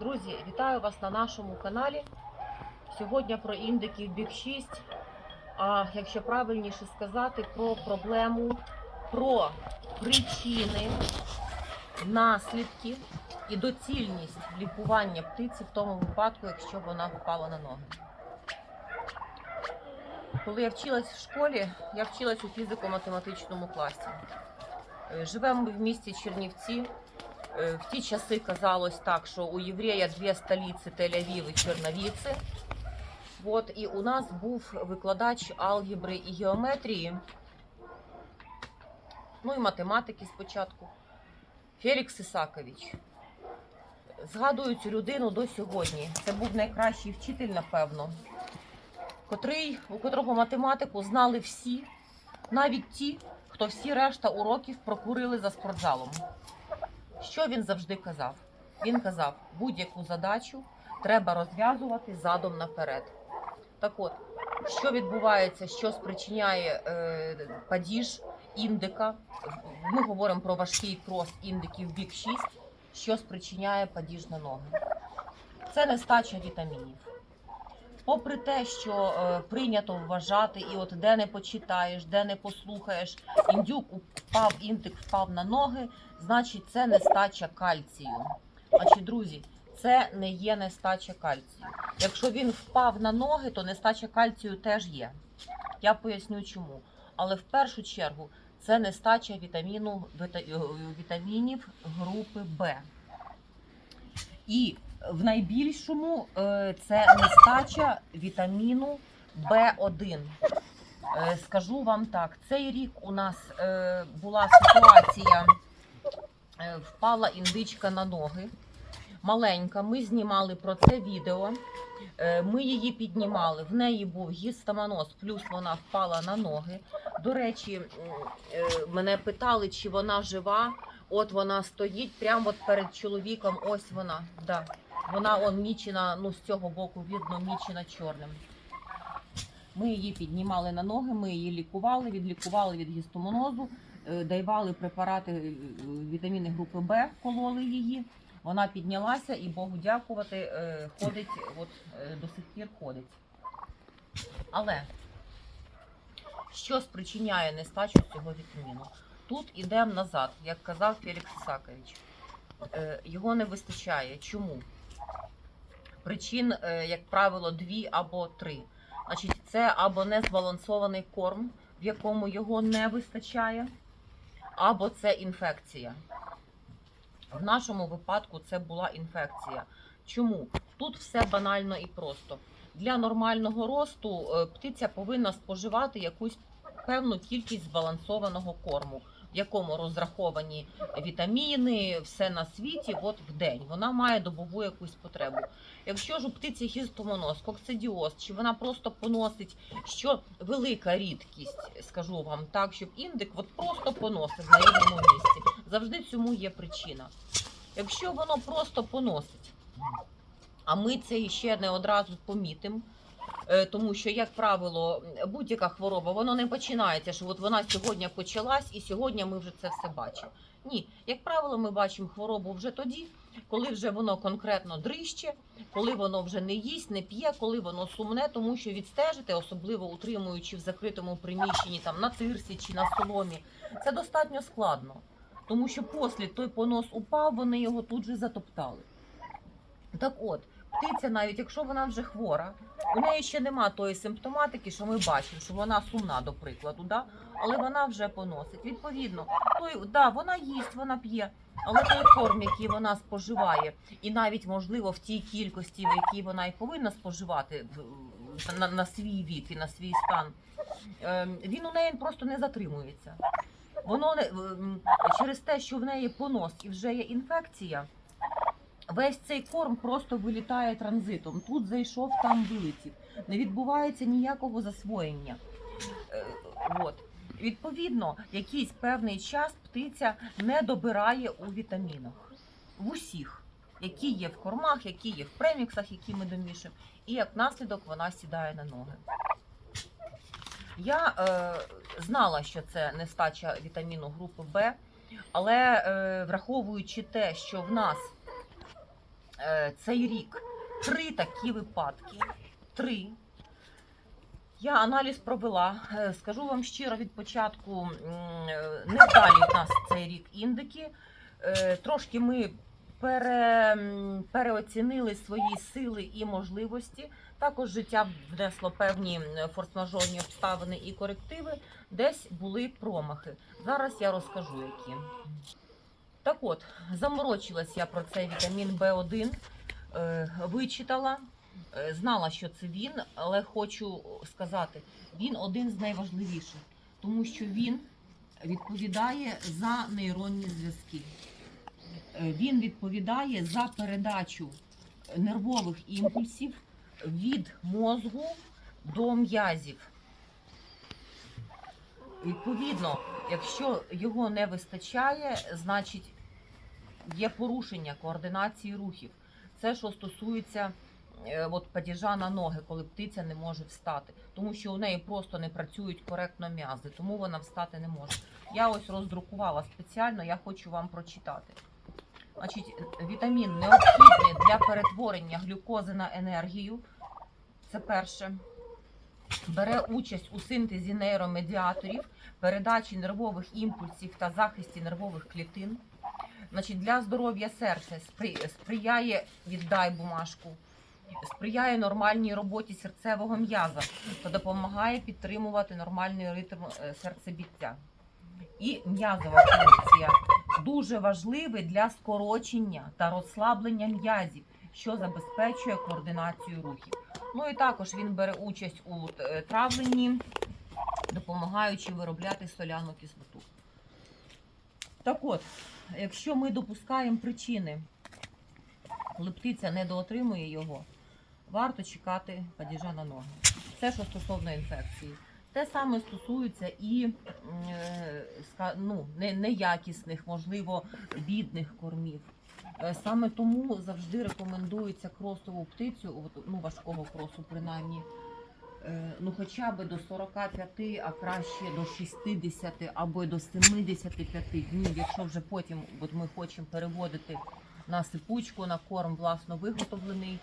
Друзі, вітаю вас на нашому каналі. Сьогодні про індиків Бік 6. А якщо правильніше сказати, про проблему, про причини, наслідки і доцільність лікування птиці в тому випадку, якщо вона впала на ноги. Коли я вчилась в школі, я вчилась у фізико-математичному класі. Живемо в місті Чернівці. Е, В ті часи казалось так, що у єврея дві столиці Тель-Авів і Черновіці. От, і у нас був викладач алгебри і геометрії, ну і математики спочатку, Фелікс Ісакович. Згадую цю людину до сьогодні. Це був найкращий вчитель, напевно, котрий, у котрого математику знали всі, навіть ті, хто всі решта уроків прокурили за спортзалом. Що він завжди казав? Він казав, будь-яку задачу треба розв'язувати задом наперед. Так от, що відбувається, що спричиняє е, падіж індика? Ми говоримо про важкий крос індиків бік 6, що спричиняє падіж на ноги. Це нестача вітамінів. Попри те, що е, прийнято вважати, і от де не почитаєш, де не послухаєш, індюк упав, індик впав на ноги, значить це нестача кальцію. Значить, друзі, це не є нестача кальцію. Якщо він впав на ноги, то нестача кальцію теж є. Я поясню чому. Але в першу чергу це нестача вітаміну, е, вітамінів групи Б. І в найбільшому е, це нестача вітаміну В1. Е, Скажу вам так, цей рік у нас е, була ситуація, впала індичка на ноги. Маленька, ми знімали про це відео. Ми її піднімали. В неї був гістамоноз, плюс вона впала на ноги. До речі, мене питали, чи вона жива. От вона стоїть прямо от перед чоловіком. Ось вона. Да. Вона он мічена, ну з цього боку видно, мічена чорним. Ми її піднімали на ноги, ми її лікували, відлікували від гістомонозу, е, давали препарати е, вітаміни групи Б, кололи її. Вона піднялася і Богу дякувати, е, ходить, от до сих пір ходить. Але що спричиняє нестачу цього вітаміну? Тут ідемо назад, як казав Фелікс Ісакович. Його не вистачає. Чому? Причин, е, як правило, дві або три. Значить, це або незбалансований корм, в якому його не вистачає, або це інфекція. В нашому випадку це була інфекція. Чому? Тут все банально і просто. Для нормального росту е, птиця повинна споживати якусь певну кількість збалансованого корму, в якому розраховані вітаміни, все на світі, от в день. Вона має добову якусь потребу. Якщо ж у птиці гістомоноз, коксидіоз, чи вона просто поносить, що велика рідкість, скажу вам так, щоб індик от просто поносив на рівному місці. Завжди цьому є причина. Якщо воно просто поносить, а ми це ще не одразу помітимо. Е, Тому що, як правило, будь-яка хвороба, воно не починається, що от вона сьогодні почалась, і сьогодні ми вже це все бачимо. Ні, як правило, ми бачимо хворобу вже тоді, коли вже воно конкретно дрище, коли воно вже не їсть, не п'є, коли воно сумне, тому що відстежити, особливо утримуючи в закритому приміщенні там на тирсі чи на соломі, це достатньо складно. Тому що послід той понос упав, вони його тут же затоптали. Так от, птиця, навіть якщо вона вже хвора, у неї ще нема тої симптоматики, що ми бачимо, що вона сумна, до прикладу, да? але вона вже поносить. Відповідно, той, да, вона їсть, вона п'є, але той корм, який вона споживає, і навіть можливо в тій кількості, в якій вона і повинна споживати на, на свій вік і на свій стан, ем, він у неї просто не затримується. Воно ем, через те, що в неї понос і вже є інфекція. Весь цей корм просто вилітає транзитом. Тут зайшов, там вилетів. Не відбувається ніякого засвоєння. Е, От. Відповідно, якийсь певний час птиця не добирає у вітамінах. В усіх, які є в кормах, які є в преміксах, які ми домішуємо, і як наслідок вона сідає на ноги. Я е, знала, що це нестача вітаміну групи Б, але е, враховуючи те, що в нас цей рік три такі випадки. Три. Я аналіз провела. Е, Скажу вам щиро від початку, е, невдалі в нас цей рік індики. Е, Трошки ми пере, переоцінили свої сили і можливості. Також життя внесло певні форс-мажорні обставини і корективи. Десь були промахи. Зараз я розкажу, які. Так от, заморочилась я про цей вітамін В1, е, вичитала, е, знала, що це він, але хочу сказати, він один з найважливіших, тому що він відповідає за нейронні зв'язки. Е, Він відповідає за передачу нервових імпульсів від мозгу до м'язів. Відповідно, якщо його не вистачає, значить є порушення координації рухів. Це що стосується е, от, падіжа на ноги, коли птиця не може встати, тому що у неї просто не працюють коректно м'язи, тому вона встати не може. Я ось роздрукувала спеціально, я хочу вам прочитати. Значить, вітамін необхідний для перетворення глюкози на енергію. Це перше. Бере участь у синтезі нейромедіаторів, передачі нервових імпульсів та захисті нервових клітин. Значить, для здоров'я серця сприяє, віддай бумажку, сприяє нормальній роботі серцевого м'яза та допомагає підтримувати нормальний ритм е, серцебіття. І м'язова функція дуже важливий для скорочення та розслаблення м'язів, що забезпечує координацію рухів. Ну і також він бере участь у е, травленні, допомагаючи виробляти соляну кислоту. Так от, якщо ми допускаємо причини, коли птиця недоотримує його, варто чекати падіжа на ноги. Це що стосовно інфекції. Те саме стосується і е, ну, неякісних, можливо, бідних кормів. Е, Саме тому завжди рекомендується кросову птицю, ну важкого кросу принаймні, е, ну хоча б до 45, а краще до 60 або до 75 днів, якщо вже потім от ми хочемо переводити на сипучку, на корм власно виготовлений.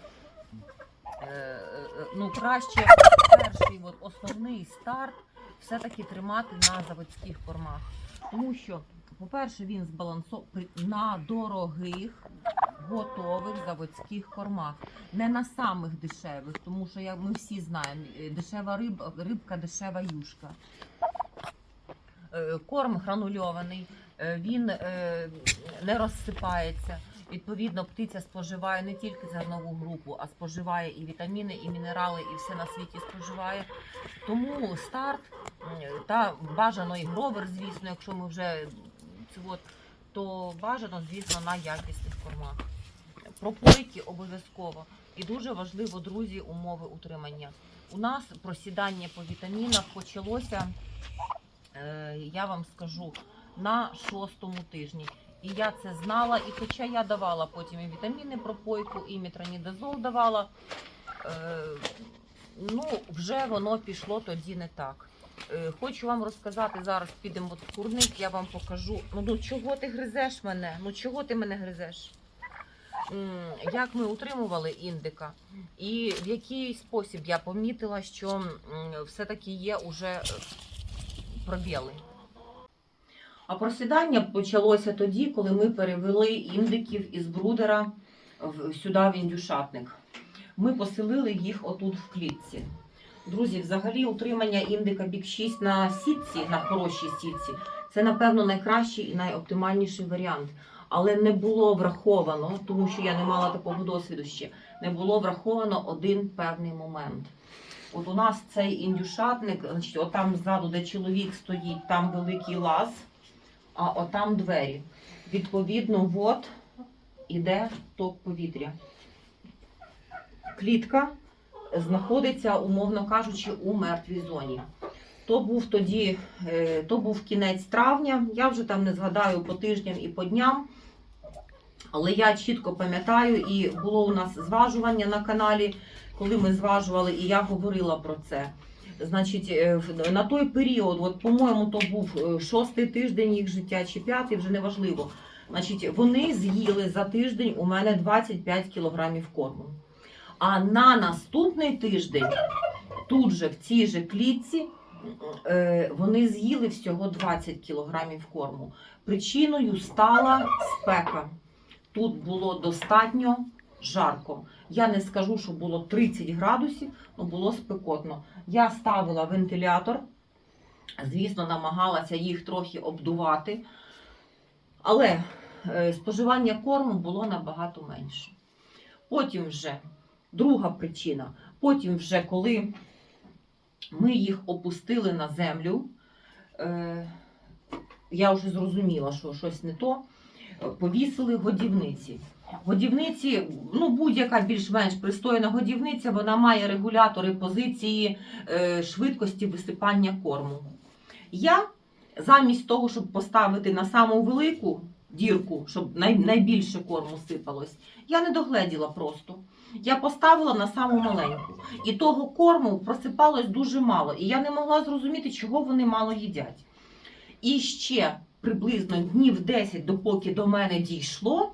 Е, Ну, краще перший от, основний старт все-таки тримати на заводських кормах. Тому що, по-перше, він збалансований на дорогих, готових заводських кормах. Не на самих дешевих, тому що як ми всі знаємо, е, дешева риба, рибка, дешева юшка. Е, Корм гранульований, е, він не розсипається. Відповідно, птиця споживає не тільки зернову групу, а споживає і вітаміни, і мінерали, і все на світі споживає. Тому старт та бажано і гровер, звісно, якщо ми вже це от, то бажано, звісно, на якісних кормах. Пропойки обов'язково. І дуже важливо, друзі, умови утримання. У нас просідання по вітамінах почалося, е, я вам скажу, на шостому тижні. І я це знала, і хоча я давала потім і вітаміни пропойку, і метронідазол давала, е, ну вже воно пішло тоді не так. Е, хочу вам розказати зараз, підемо в курник, я вам покажу. Ну, ну чого ти гризеш мене? Ну чого ти мене гризеш? Як ми утримували індика, і в який спосіб я помітила, що все-таки є уже е, пробіли. А просідання почалося тоді, коли ми перевели індиків із брудера сюди в індюшатник. Ми поселили їх отут в клітці. Друзі, взагалі утримання індика бік 6 на сітці, на хорошій сітці, це, напевно, найкращий і найоптимальніший варіант. Але не було враховано, тому що я не мала такого досвіду ще, не було враховано один певний момент. От у нас цей індюшатник, значить, отам ззаду, де чоловік стоїть, там великий лаз, а отам двері. Відповідно, от іде ток повітря. Клітка знаходиться, умовно кажучи, у мертвій зоні. То був тоді, е, то був кінець травня. Я вже там не згадаю по тижням і по дням. Але я чітко пам'ятаю, і було у нас зважування на каналі, коли ми зважували, і я говорила про це. Значить, е, на той період, от, по-моєму, то був е, шостий тиждень їх життя чи п'ятий, вже неважливо. Значить, вони з'їли за тиждень у мене 25 кілограмів корму. А на наступний тиждень, тут же в цій же клітці, е, вони з'їли всього 20 кілограмів корму. Причиною стала спека. Тут було достатньо жарко. Я не скажу, що було 30 градусів, але було спекотно. Я ставила вентилятор, звісно, намагалася їх трохи обдувати, але е, споживання корму було набагато менше. Потім вже друга причина. Потім, вже коли ми їх опустили на землю, е, я вже зрозуміла, що щось не то. Повісили годівниці. Годівниці, ну будь-яка більш-менш пристойна годівниця, вона має регулятори позиції е, швидкості висипання корму. Я замість того, щоб поставити на саму велику дірку, щоб най, найбільше корму сипалось, я не догледіла просто. Я поставила на саму маленьку. І того корму просипалось дуже мало. І я не могла зрозуміти, чого вони мало їдять. І ще приблизно днів 10, допоки до мене дійшло,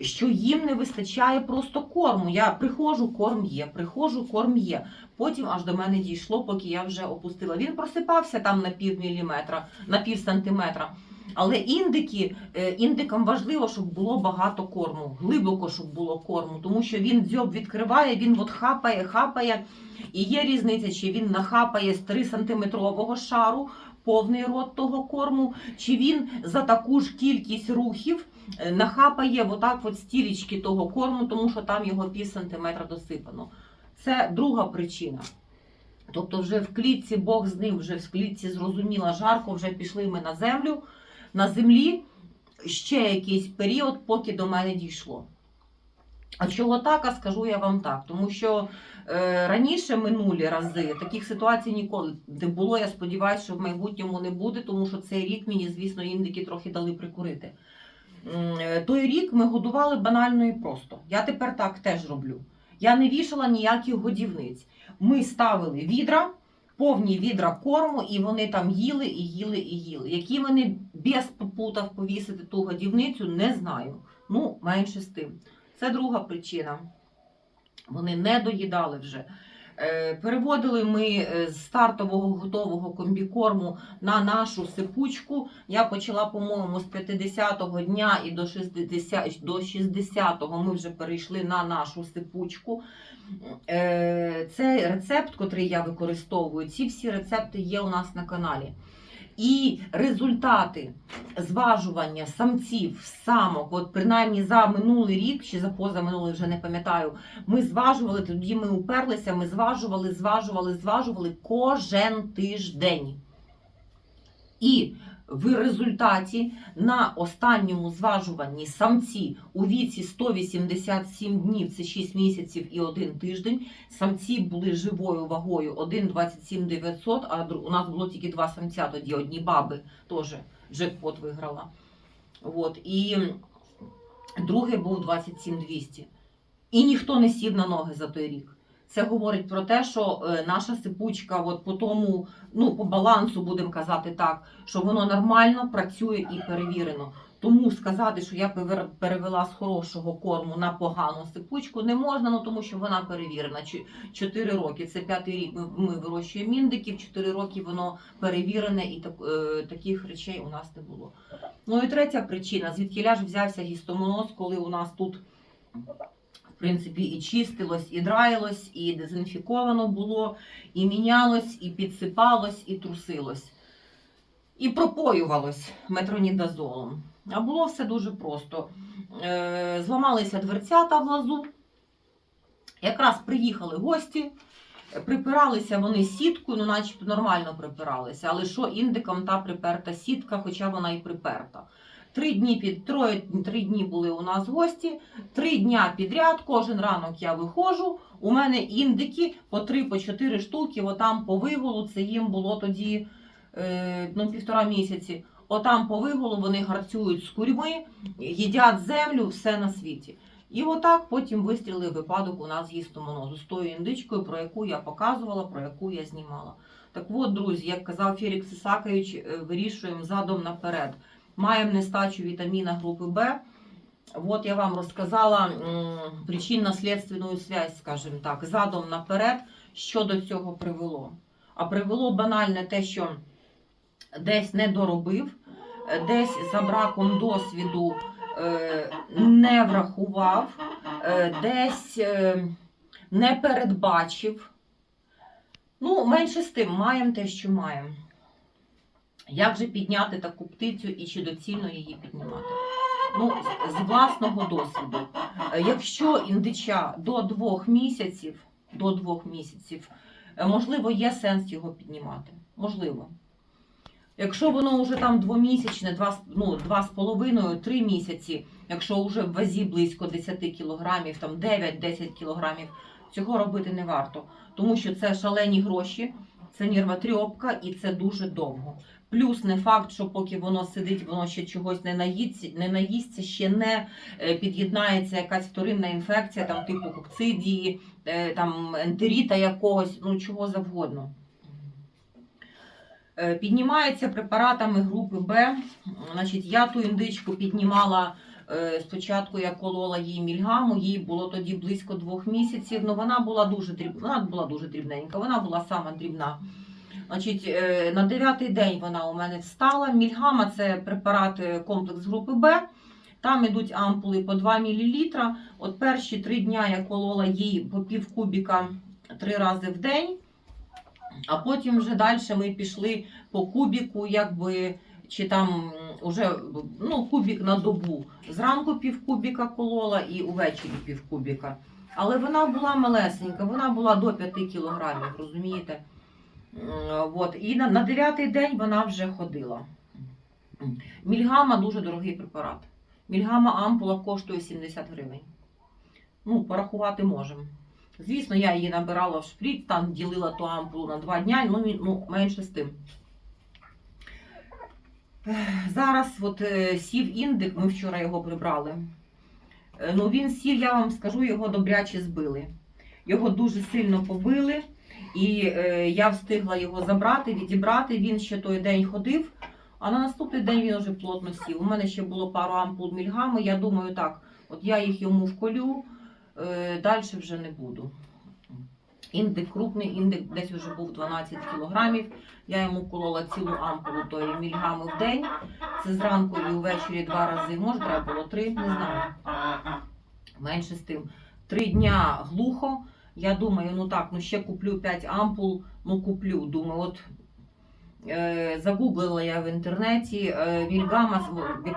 що їм не вистачає просто корму. Я приходжу, корм є, приходжу, корм є. Потім аж до мене дійшло, поки я вже опустила. Він просипався там на пів міліметра, на пів сантиметра. Але індики, е, індикам важливо, щоб було багато корму, глибоко, щоб було корму, тому що він дзьоб відкриває, він от хапає, хапає. І є різниця, чи він нахапає з 3 сантиметрового шару повний рот того корму, чи він за таку ж кількість рухів е, нахапає отак от стілічки того корму, тому що там його пів сантиметра досипано. Це друга причина. Тобто, вже в клітці Бог з ним, вже в клітці зрозуміла жарко, вже пішли ми на землю. На землі ще якийсь період, поки до мене дійшло. А чого так, а скажу я вам так, тому що е, раніше минулі рази таких ситуацій ніколи не було. Я сподіваюся, що в майбутньому не буде, тому що цей рік мені, звісно, індики трохи дали прикурити. Е, Той рік ми годували банально і просто. Я тепер так теж роблю. Я не вішала ніяких годівниць. Ми ставили відра, повні відра корму, і вони там їли, і їли, і їли. Які вони без попутав повісити ту годівницю, не знаю. Ну, менше з тим. Це друга причина. Вони не доїдали вже. Е, Переводили ми е, з стартового готового комбікорму на нашу сипучку. Я почала, по-моєму, з 50-го дня і до 60 до 60-го ми вже перейшли на нашу сипучку. Е, Цей рецепт, який я використовую, ці всі рецепти є у нас на каналі. І результати зважування самців, самок, от принаймні за минулий рік чи за позаминулий, вже не пам'ятаю, ми зважували, тоді ми уперлися, ми зважували, зважували, зважували кожен тиждень. І в результаті на останньому зважуванні самці у віці 187 днів, це 6 місяців і 1 тиждень, самці були живою вагою 1,27 900, а у нас було тільки два самця тоді, одні баби теж джекпот виграла. От, і другий був 27 200. І ніхто не сів на ноги за той рік. Це говорить про те, що е, наша сипучка, от по тому, ну по балансу, будемо казати так, що воно нормально працює і перевірено. Тому сказати, що я перевела з хорошого корму на погану сипучку, не можна, ну тому що вона перевірена. Чо- Чотири роки. Це п'ятий рік. Ми, вирощуємо індиків. Чотири роки воно перевірене, і так, е, таких речей у нас не було. Ну і третя причина, звідки ляж взявся гістомоноз, коли у нас тут. В принципі, і чистилось, і драїлось, і дезінфіковано було, і мінялось, і підсипалось, і трусилось. І пропоювалось метронідазолом. А було все дуже просто. Е, зламалися дверцята в лазу. Якраз приїхали гості, припиралися вони сіткою, ну начебто нормально припиралися. Але що індикам та приперта сітка, хоча вона і приперта. Три дні під троє три дні були у нас гості. Три дня підряд, кожен ранок я виходжу. У мене індики по три, по чотири штуки, отам по вигулу. Це їм було тоді е, ну, півтора місяці. Отам по вигулу вони гарцюють з курьми, їдять землю, все на світі. І отак потім вистрілив випадок у нас гістомонозу з тою індичкою, про яку я показувала, про яку я знімала. Так от, друзі, як казав Фелікс Ісакович, е, вирішуємо задом наперед. Маємо нестачу вітаміна групи Б. От я вам розказала м, причинно-слідственну связь, скажімо так, задом наперед, що до цього привело. А привело банальне те, що десь не доробив, десь за браком досвіду е, не врахував, е, десь е, не передбачив. Ну, менше з тим, маємо те, що маємо. Як же підняти таку птицю і чи доцільно її піднімати? Ну, з- власного досвіду. Е, Якщо індича до двох місяців, до двох місяців, е, можливо, є сенс його піднімати. Можливо. Якщо воно вже там двомісячне, два, ну, два з половиною, три місяці, якщо вже в вазі близько 10 кілограмів, там 9-10 кілограмів, цього робити не варто. Тому що це шалені гроші, це нервотрьопка і це дуже довго. Плюс не факт, що поки воно сидить, воно ще чогось не наїться, не наїсться, ще не е, під'єднається якась вторинна інфекція, там типу кокцидії, е, там ентеріта якогось, ну чого завгодно. Е, Піднімається препаратами групи Б. Значить, я ту індичку піднімала спочатку, я колола їй мільгаму, їй було тоді близько двох місяців. Ну вона була дуже дрібна, вона була дуже дрібненька, вона була сама дрібна. Значить, е, на дев'ятий день вона у мене встала. Мільгама це препарат е, комплекс групи Б. Там ідуть ампули по 2 мл. От перші три дня я колола їй по пів кубіка три рази в день. А потім вже далі ми пішли по кубіку, якби, чи там уже ну, кубік на добу. Зранку пів кубіка колола і увечері пів кубіка. Але вона була малесенька, вона була до 5 кілограмів, розумієте? От. І на, на 9 день вона вже ходила. Мільгама дуже дорогий препарат. Мільгама ампула коштує 70 гривень. Ну, порахувати можемо. Звісно, я її набирала в шприц, там ділила ту ампулу на два дня, ну, ну менше з тим. Зараз от е, сів індик, ми вчора його прибрали. Е, Ну, він сів, я вам скажу, його добряче збили. Його дуже сильно побили, і е, я встигла його забрати, відібрати. Він ще той день ходив, а на наступний день він вже плотно сів. У мене ще було пару ампул мільгами. Я думаю, так, от я їх йому вколю, е, далі вже не буду. Індик крупний, індик десь вже був 12 кілограмів. Я йому колола цілу ампулу тої мільгами в день. Це зранку і ввечері два рази. Може, треба було три, не знаю. Менше з тим. Три дня глухо. Я думаю, ну так, ну ще куплю 5 ампул, ну куплю. Думаю, от е, загуглила я в інтернеті. Е, Мільгама,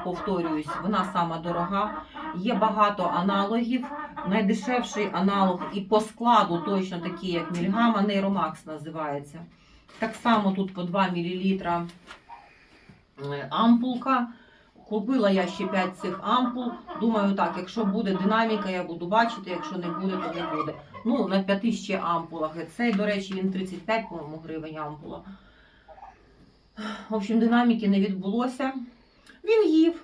повторююсь, вона сама дорога. Є багато аналогів. Найдешевший аналог і по складу точно такий, як Мільгама, Нейромакс називається. Так само тут по 2 мл ампулка. Купила я ще 5 цих ампул. Думаю, так, якщо буде динаміка, я буду бачити, якщо не буде, то не буде. Ну, на 5 ще ампулах. Цей, до речі, він 35, по-моєму, гривень ампула. В общем, динаміки не відбулося. Він їв.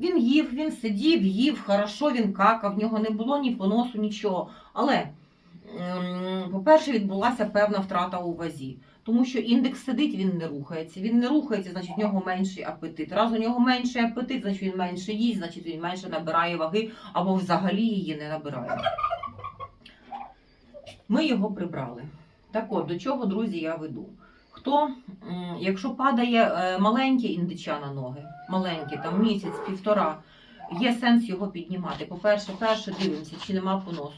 Він їв, він сидів, їв, хорошо, він какав, в нього не було ні поносу, нічого. Але, ем, по-перше, відбулася певна втрата у вазі. Тому що індекс сидить, він не рухається. Він не рухається, значить в нього менший апетит. Раз у нього менший апетит, значить він менше їсть, значить він менше набирає ваги або взагалі її не набирає. Ми його прибрали. Так от, до чого, друзі, я веду. Хто, якщо падає е, маленьке індича на ноги, маленьке, там місяць, півтора, є сенс його піднімати. По-перше, перше дивимося, чи нема поносу.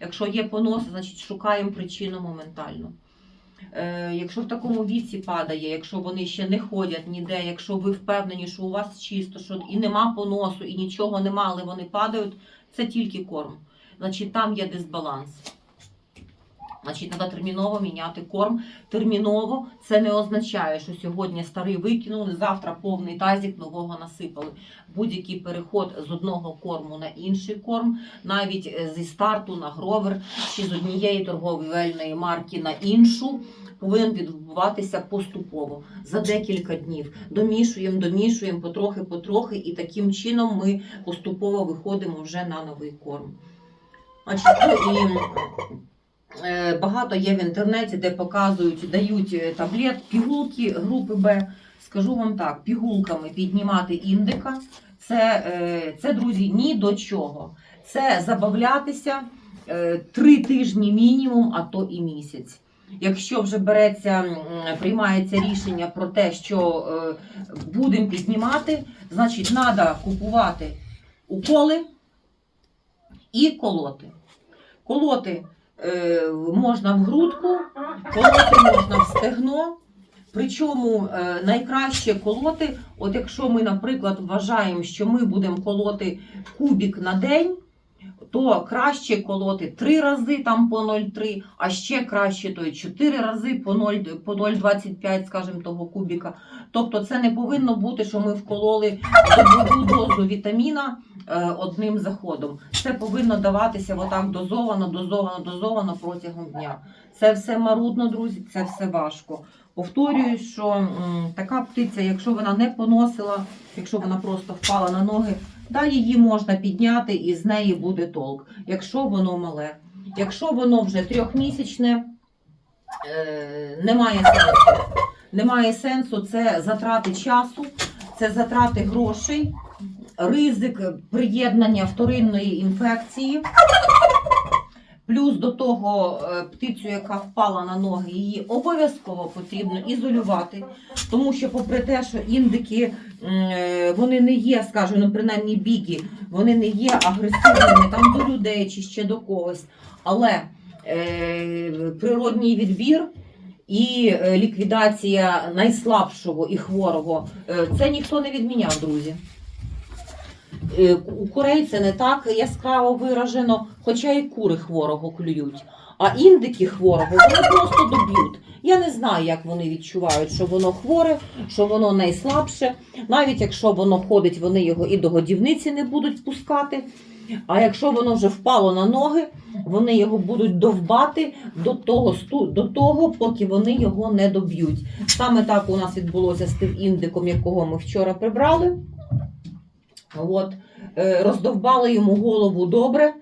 Якщо є понос, значить шукаємо причину моментально. Е, якщо в такому віці падає, якщо вони ще не ходять ніде, якщо ви впевнені, що у вас чисто, що і нема поносу, і нічого нема, але вони падають, це тільки корм. Значить, там є дисбаланс. Значить, треба терміново міняти корм. Терміново це не означає, що сьогодні старий викинули, завтра повний тазик нового насипали. Будь-який переход з одного корму на інший корм, навіть е, зі старту на гровер чи з однієї торговельної марки на іншу. Повинен відбуватися поступово за декілька днів. Домішуємо, домішуємо потрохи, потрохи, і таким чином ми поступово виходимо вже на новий корм. Значить, ну, і багато є в інтернеті, де показують, дають е, таблет, пігулки групи Б скажу вам так: пігулками піднімати індика, це, е, це друзі, ні до чого. Це забавлятися е, три тижні мінімум, а то і місяць. Якщо вже береться, приймається рішення про те, що е, будемо піднімати, значить треба купувати уколи і колоти. Колоти е, можна в грудку, колоти можна в стегно. Причому е, найкраще колоти, от якщо ми, наприклад, вважаємо, що ми будемо колоти кубік на день, то краще колоти 3 рази там по 0,3, а ще краще то й 4 рази по 0, по 0,25, скажімо, того кубіка. Тобто це не повинно бути, що ми вкололи добову дозу вітаміна е, одним заходом. Це повинно даватися отак дозовано, дозовано, дозовано протягом дня. Це все марудно, друзі, це все важко. Повторюю, що м, така птиця, якщо вона не поносила, якщо вона просто впала на ноги, да, її можна підняти і з неї буде толк. Якщо воно мале, якщо воно вже трьохмісячне, е, немає сенсу. Немає сенсу, це затрати часу, це затрати грошей, ризик приєднання вторинної інфекції. Плюс до того е, птицю, яка впала на ноги, її обов'язково потрібно ізолювати, тому що, попри те, що індики е, вони не є, скажімо, ну, принаймні бігі, вони не є агресивними там до людей чи ще до когось. Але е, природній відбір і е, ліквідація найслабшого і хворого це ніхто не відміняв, друзі. Е, У курей це не так яскраво виражено, хоча і кури хворого клюють. А індики хворого вони просто доб'ють. Я не знаю, як вони відчувають, що воно хворе, що воно найслабше. Навіть якщо воно ходить, вони його і до годівниці не будуть пускати. А якщо воно вже впало на ноги, вони його будуть довбати до того, до того, поки вони його не доб'ють. Саме так у нас відбулося з тим індиком, якого ми вчора прибрали. От, е, роздовбали йому голову добре.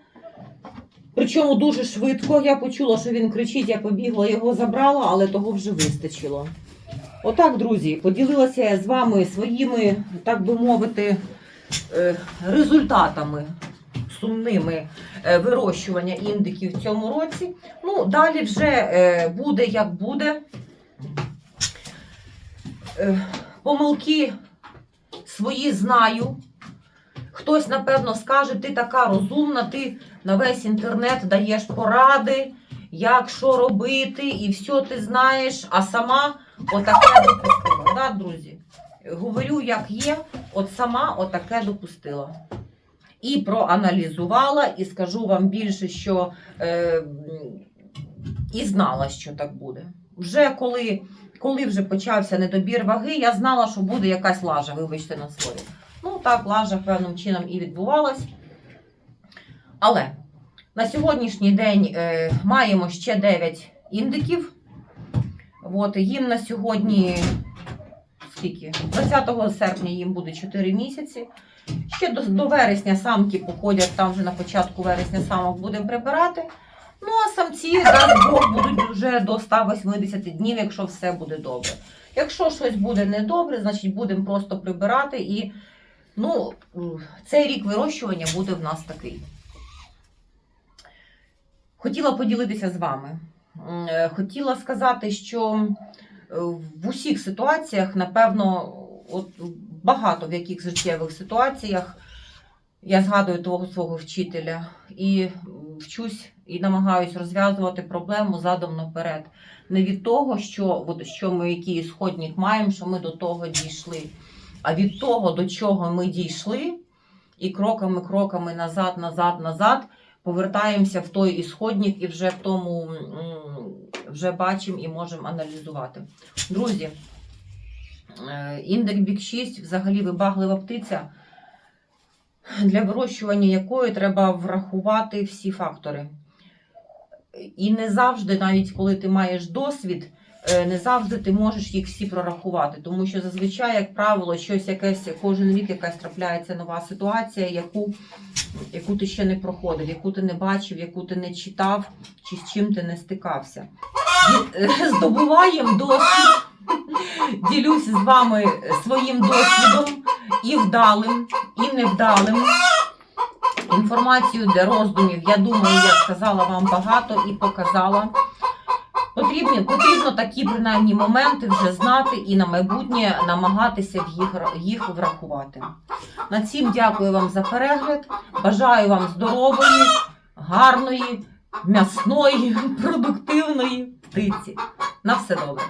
Причому дуже швидко. Я почула, що він кричить, я побігла, його забрала, але того вже вистачило. Отак, друзі, поділилася я з вами своїми, так би мовити, е, результатами сумними е, вирощування індиків в цьому році. Ну, далі вже буде як буде. Помилки свої знаю. Хтось, напевно, скаже, ти така розумна, ти на весь інтернет даєш поради, як що робити, і все ти знаєш, а сама отаке допустила. Да, друзі? Говорю, як є, от сама отаке допустила. І проаналізувала, і скажу вам більше, що е, і знала, що так буде. Вже коли, коли вже почався недобір ваги, я знала, що буде якась лажа, вибачте на слові. Так, лажа певним чином і відбувалась. Але на сьогоднішній день е, маємо ще 9 індиків. От, їм на сьогодні скільки? 20 серпня їм буде 4 місяці. Ще до, до вересня самки походять, там вже на початку вересня самок будемо прибирати. Ну, а самці, Бог, будуть вже до 180 днів, якщо все буде добре. Якщо щось буде недобре, значить будемо просто прибирати і Ну, цей рік вирощування буде в нас такий. Хотіла поділитися з вами. Е, Хотіла сказати, що е, в усіх ситуаціях, напевно, от багато в яких життєвих ситуаціях я згадую того свого вчителя і вчусь і намагаюсь розв'язувати проблему задом наперед. Не від того, що, от, що ми який ісходник маємо, що ми до того дійшли а від того, до чого ми дійшли, і кроками, кроками назад, назад, назад повертаємося в той ісходник і вже в тому вже бачимо і можемо аналізувати. Друзі, е, індекс бік 6 взагалі вибаглива птиця, для вирощування якої треба врахувати всі фактори. І не завжди, навіть коли ти маєш досвід, не завжди ти можеш їх всі прорахувати, тому що зазвичай, як правило, щось якесь кожен рік якась трапляється нова ситуація, яку, яку ти ще не проходив, яку ти не бачив, яку ти не читав, чи з чим ти не стикався. Е, Здобуваємо досвід, ділюсь з вами своїм досвідом і вдалим, і невдалим. Інформацію для роздумів, я думаю, я сказала вам багато і показала. Потрібні, потрібно такі принаймні моменти вже знати і на майбутнє намагатися їх, їх врахувати. На цім дякую вам за перегляд. Бажаю вам здорової, гарної, м'ясної, продуктивної птиці. На все добре.